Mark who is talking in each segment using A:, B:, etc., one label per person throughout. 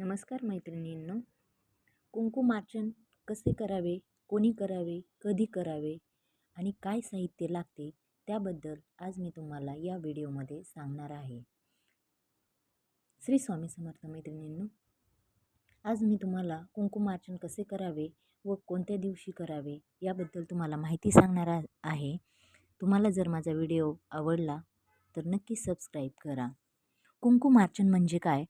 A: नमस्कार मैत्रिणींनो. कुंकुमार्चन कसे करावे? कोणी करावे? कधी करावे? आणि काय साहित्य लागते? त्याबद्दल आज मी तुम्हाला या व्हिडिओमध्ये सांगणार आहे. श्री स्वामी समर्थ मैत्रिणींनो आज मी तुम्हाला कुंकुमार्चन कसे करावे व कोणत्या दिवशी करावे याबद्दल तुम्हाला माहिती सांगणार आहे. तुम्हाला जर माझा व्हिडिओ आवडला तर नक्की सबस्क्राईब करा. कुंकुमार्चन म्हणजे काय?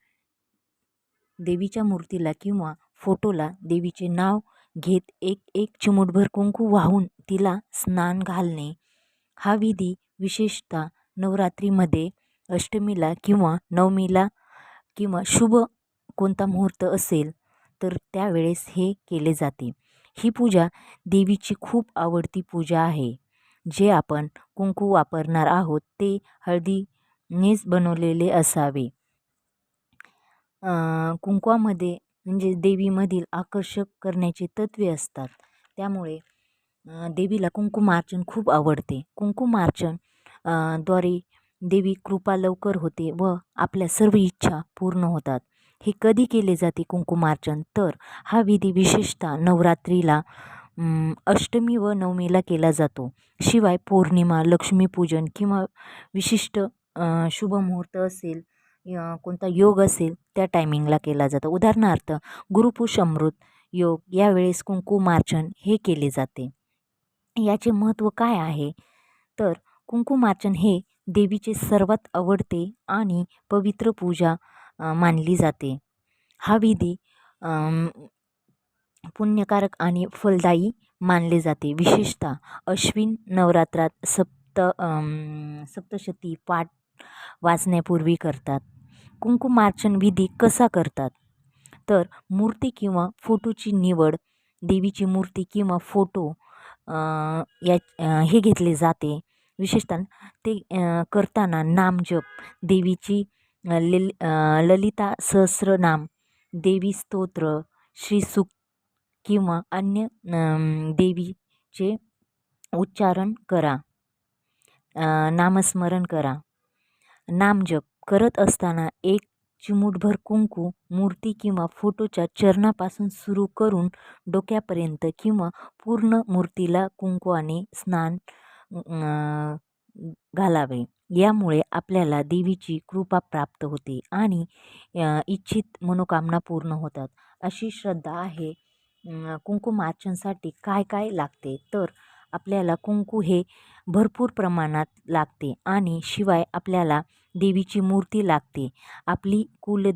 A: देवीच्या मूर्तीला किंवा फोटोला देवीचे नाव घेत एक एक चिमूटभर कुंकू वाहून तिला स्नान घालणे. हा विधी विशेषतः नवरात्रीमध्ये अष्टमीला किंवा नवमीला किंवा शुभ कोणता मुहूर्त असेल तर त्यावेळेस हे केले जाते. ही पूजा देवीची खूप आवडती पूजा आहे. जे आपण कुंकू वापरणार आहोत ते हळदीनेच बनवलेले असावे. कुंकवामध्ये म्हणजे देवीमधील आकर्षक करण्याचे तत्वे असतात. त्यामुळे देवीला कुंकुमार्चन खूप आवडते. कुंकुमार्चनद्वारे देवी कृपा लवकर होते व आपल्या सर्व इच्छा पूर्ण होतात. हे कधी केले जाते कुंकुमार्चन तर हा विधी विशेषतः नवरात्रीला अष्टमी व नवमीला केला जातो. शिवाय पौर्णिमा लक्ष्मीपूजन किंवा विशिष्ट शुभमुहूर्त असेल कोणता योग असेल त्या टायमिंगला केला जातो. उदाहरणार्थ गुरुपुष अमृत योग यावेळेस कुंकुमार्चन हे केले जाते. याचे महत्त्व काय आहे? तर कुंकुमार्चन हे देवीचे सर्वात आवडते आणि पवित्र पूजा मानली जाते. हा विधी पुण्यकारक आणि फलदायी मानले जाते. विशेषतः अश्विन नवरात्रात सप्त सप्तशती पाठ वाचण्यापूर्वी करतात. कुंकुमार्चन विधी कसा करतात? तर मूर्ती किंवा फोटोची निवड देवीची मूर्ती किंवा फोटो या हे घेतले जाते. विशेषतः ते करताना नामजप देवीची लल ललिता सहस्रनाम देवी स्तोत्र श्रीसुक किंवा अन्य देवीचे उच्चारण करा. नामस्मरण करा. नामजप करत असताना एक चिमूटभर कुंकू मूर्ती किंवा फोटोच्या चरणापासून सुरू करून डोक्यापर्यंत किंवा पूर्ण मूर्तीला कुंकवाने स्नान घालावे. यामुळे आपल्याला देवीची कृपा प्राप्त होते आणि इच्छित मनोकामना पूर्ण होतात. अशी श्रद्धा आहे कुंकुमार्चनसाठी काय काय लागते? तर आपल्याला कुंकू हे भरपूर प्रमाणात लागते आणि शिवाय आपल्याला देवीची मूर्ती लागते. आपली कुल